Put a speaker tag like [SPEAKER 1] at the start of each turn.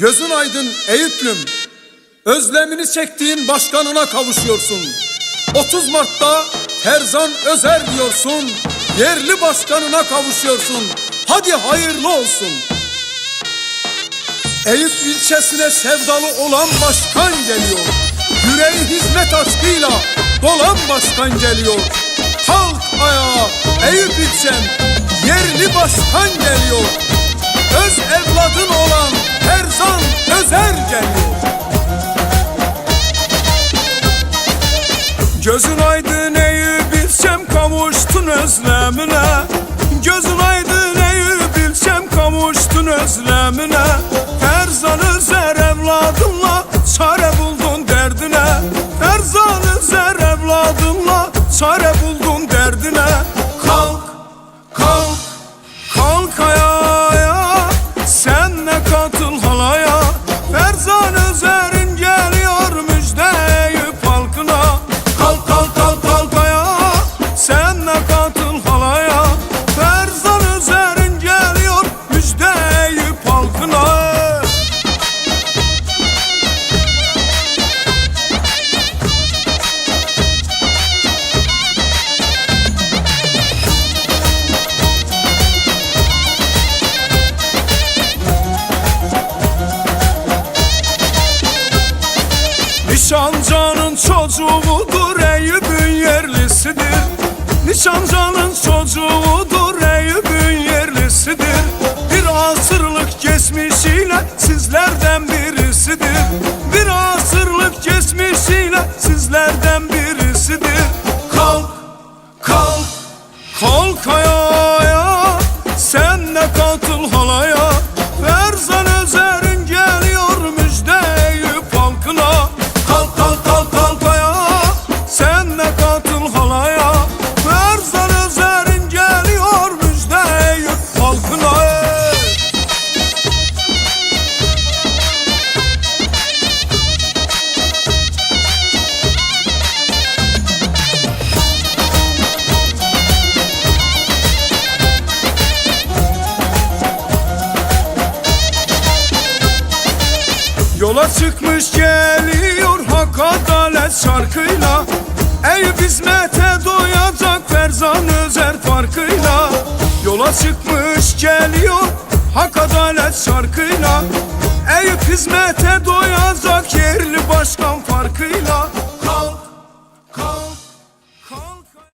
[SPEAKER 1] Gözün aydın Eyüplüm. Özlemini çektiğin başkanına kavuşuyorsun. 30 Mart'ta Ferzan Özer diyorsun. Yerli başkanına kavuşuyorsun. Hadi hayırlı olsun. Eyüp ilçesine sevdalı olan başkan geliyor. Yüreği hizmet aşkıyla dolan başkan geliyor. Kalk ayağa Eyüp ilçem, yerli başkan geliyor. Öz evladın olan Geliyor.
[SPEAKER 2] Gözün aydın Eyüp ilçem kavuştun özlemine. Gözün aydın Eyüp ilçem kavuştun özlemine. Ferzan Özer evladınla çare katıl halaya. Ferzan Özer'in geliyor müjde Eyüp halkına Eyüp'ün yerlisidir Nişancının çocuğudur Eyüp'ün yerlisidir. Bir asırlık geçmişiyle sizlerden birisidir. Bir asırlık geçmişiyle sizlerden birisidir. Kalk, kalk, kalk ayağa. Sen de katıl halaya. Ferzan Özer'in Yola çıkmış geliyor hak adalet şarkıyla. Eyüp hizmete doyacak Ferzan Özer farkıyla. Yola çıkmış geliyor hak adalet şarkıyla. Eyüp hizmete doyacak